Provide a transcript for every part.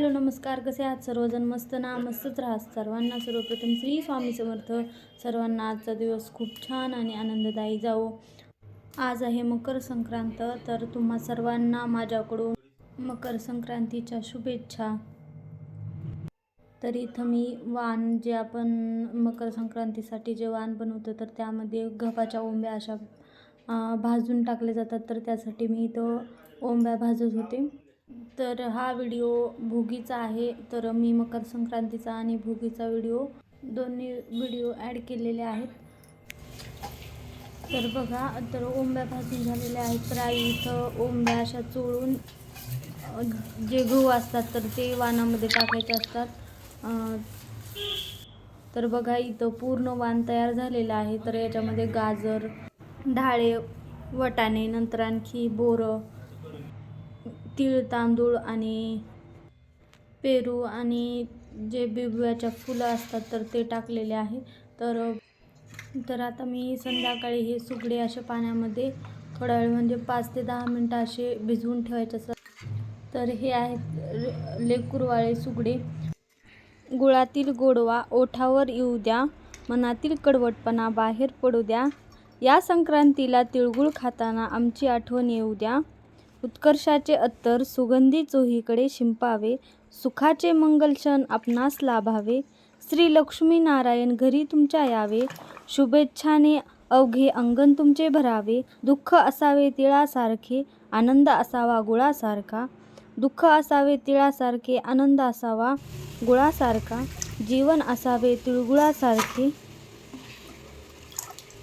Hello नमस्कार. कसे आहात सर्वजण? मस्त ना? मस्तच राहत सर्वांना सर्वप्रथम श्री स्वामी समर्थ. सर्वांना आजचा दिवस खूप छान आणि आनंददायी जावो. आज आहे मकर संक्रांत तर तुम्हा सर्वांना माझ्याकडून मकर संक्रांतीच्या शुभेच्छा. तर इथं मी वाण जे आपण मकर संक्रांतीसाठी जे वाण बनवतो तर त्यामध्ये गव्हाच्या ओंब्या अशा भाजून टाकले जातात. तर त्यासाठी मी इथं ओंब्या भाजत होते. तर हा व्हिडिओ भोगीचा आहे. तर मी मकर संक्रांतीचा आणि भोगीचा व्हिडिओ दोन्ही व्हिडिओ ॲड केलेले आहेत. तर बघा तर ओंब्या भाजून झालेल्या आहेत. तर आई इथं ओंब्या अशा चोळून जे गहू असतात तर ते वाणामध्ये टाकायचे असतात. तर बघा इथं पूर्ण वाण तयार झालेलं आहे. तर याच्यामध्ये गाजर ढाळे वटाणे नंतर आणखी बोरं तीळ तांदूळ आणि पेरू आणि जे बिबव्याच्या फुलं असतात तर ते टाकलेले आहे. तर तर आता मी संध्याकाळी हे सुगडे अशा पाण्यामध्ये थोडा वेळ म्हणजे पाच ते दहा मिनटं असे भिजवून ठेवायचे असतात. तर हे आहेत लेकुरवाळे सुगडे. गुळातील गोडवा ओठावर येऊ द्या मनातील कडवटपणा बाहेर पडू द्या. या संक्रांतीला तिळगुळ खाताना आमची आठवण येऊ द्या. उत्कर्षाचे अत्तर सुगंधी चोहीकडे शिंपावे सुखाचे मंगल क्षण आपणास लाभावे. श्री लक्ष्मी नारायण घरी तुमच्या यावे. शुभेच्छाने अवघे अंगण तुमचे भरावे. दुःख असावे तिळासारखे आनंद असावा गुळासारखा. दुःख असावे तिळासारखे आनंद असावा गुळासारखा. जीवन असावे तिळगुळासारखे.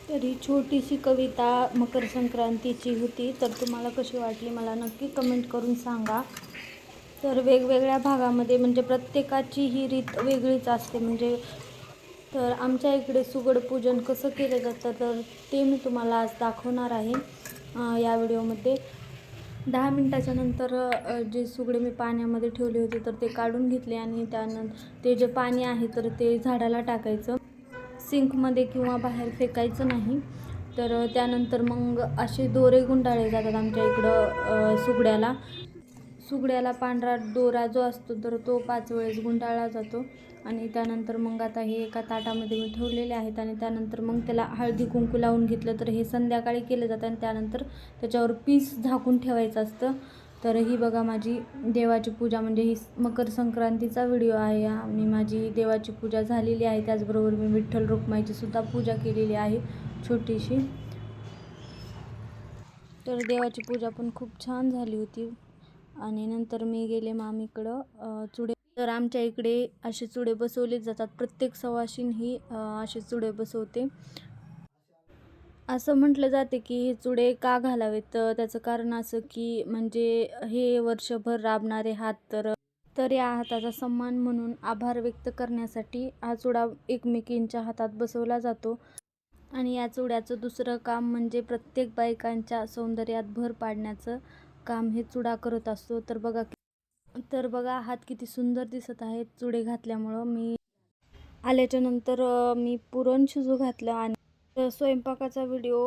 तर ही छोटीशी कविता मकर संक्रांतीची होती. तर तुम्हाला कशी वाटली मला नक्की कमेंट करून सांगा. तर वेगवेगळ्या भागामध्ये म्हणजे प्रत्येकाची ही रीत वेगळीच असते. म्हणजे तर आमच्या इकडे सुगड पूजन कसं केलं जातं तर ते मी तुम्हाला आज दाखवणार आहे या व्हिडिओमध्ये. दहा मिनटाच्या नंतर जे सुगडे मी पाण्यामध्ये ठेवले होते तर ते काढून घेतले आणि त्यानंतर ते जे पाणी आहे तर ते झाडाला टाकायचं. सिंकमध्ये किंवा बाहेर फेकायचं नाही. तर त्यानंतर मग असे दोरे गुंडाळले जातात आमच्या इकडं सुगड्याला. सुगड्याला पांढरा दोरा जो असतो तर तो पाच वेळेस गुंडाळला जातो. आणि त्यानंतर मग आता हे एका ताटामध्ये मी ठेवलेले आहेत आणि त्यानंतर मग त्याला हळदी कुंकू लावून घेतलं. तर हे संध्याकाळी केलं जातं आणि त्यानंतर त्याच्यावर पीस झाकून ठेवायचं असतं. तर ही बघा माझी देवाची पूजा म्हणजे ही मकर संक्रांतीचा व्हिडिओ आहे. आणि माझी देवाची पूजा झालेली आहे. त्याचबरोबर मी विठ्ठल रुक्माईची सुद्धा पूजा केलेली आहे छोटीशी. तर देवाची पूजा पण खूप छान झाली होती. आणि नंतर मी गेले मामीकडं चुडे. तर आमच्या इकडे असे चुडे बसवले जातात. प्रत्येक सवाशीन ही असे चुडे बसवते. असं म्हटलं जाते की हे चुडे का घालावेत? तर त्याचं कारण असं की म्हणजे हे वर्षभर राबणारे हात तर तर या हाताचा सन्मान म्हणून आभार व्यक्त करण्यासाठी हा चुडा एकमेकींच्या हातात बसवला जातो. आणि या चुड्याचं दुसरं काम म्हणजे प्रत्येक बायकांच्या सौंदर्यात भर पाडण्याचं काम हे चुडा करत असतो. तर बघा तर बघा हात किती सुंदर दिसत आहेत चुडे घातल्यामुळं. मी आल्याच्यानंतर मी पुरण शिजू घातलं आणि तर स्वयंपाकाचा व्हिडिओ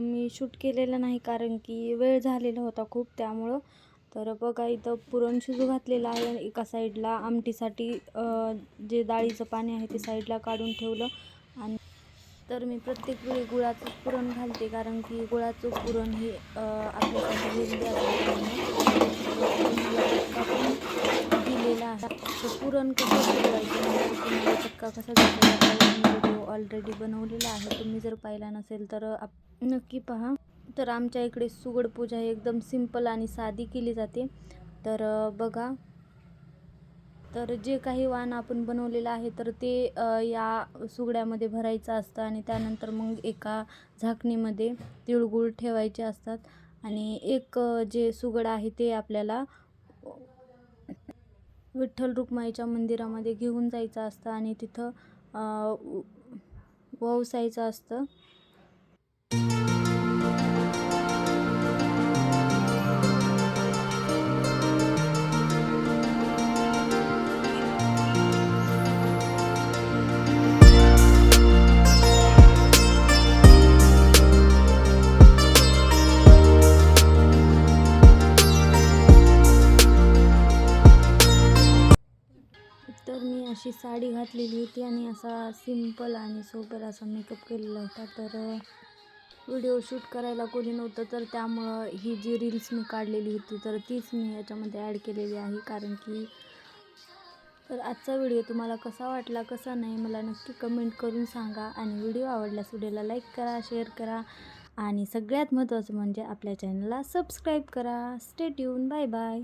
मी शूट केलेला नाही कारण की वेळ झालेला होता खूप त्यामुळं. तर बघा इथं पुरण शिजू घातलेलं आहे एका साईडला आमटीसाठी जे डाळीचं पाणी आहे ते साईडला काढून ठेवलं. आणि तर मी प्रत्येक वेळी गुळाचं पुरण घालते कारण की गुळाचं पुरण हे अ, आपल्यासाठी हेल्दी आहे तर पुरण कसं करायचं म्हणजे तुम्हाला चक्का कसा व्हिडिओ ऑलरेडी बनवलेला आहे. तुम्ही जर पाहिला नसेल तर आप नक्की पहा. तर आमच्या इकडे सुगड पूजा ही एकदम सिंपल आणि साधी केली जाते. तर बघा. तर जे काही वाण आपण बनवलेलं आहे तर ते या सुगड्यामध्ये भरायचं असतं आणि त्यानंतर मग एका झाकणीमध्ये तिळगुळ ठेवायचे असतात. आणि एक जे सुगड आहे ते आपल्याला विठ्ठल रुक्माईच्या मंदिरामध्ये घेऊन जायचं असतं आणि तिथं अ, ववसायचं असतं. अशी साडी घातलेली होती आणि असा सिंपल आणि सोबर असा मेकअप केलेला होता. तर व्हिडिओ शूट करायला कोणी नव्हतं तर त्यामुळं ही जी रील्स मी काढलेली होती तर तीच मी याच्यामध्ये ॲड केलेली आहे. कारण की तर आजचा व्हिडिओ तुम्हाला कसा वाटला कसा नाही मला नक्की कमेंट करून सांगा. आणि व्हिडिओ आवडल्यास व्हिडिओला लाईक करा शेअर करा. आणि सगळ्यात महत्त्वाचं म्हणजे आपल्या चॅनलला सबस्क्राईब करा. Stay tune bye bye.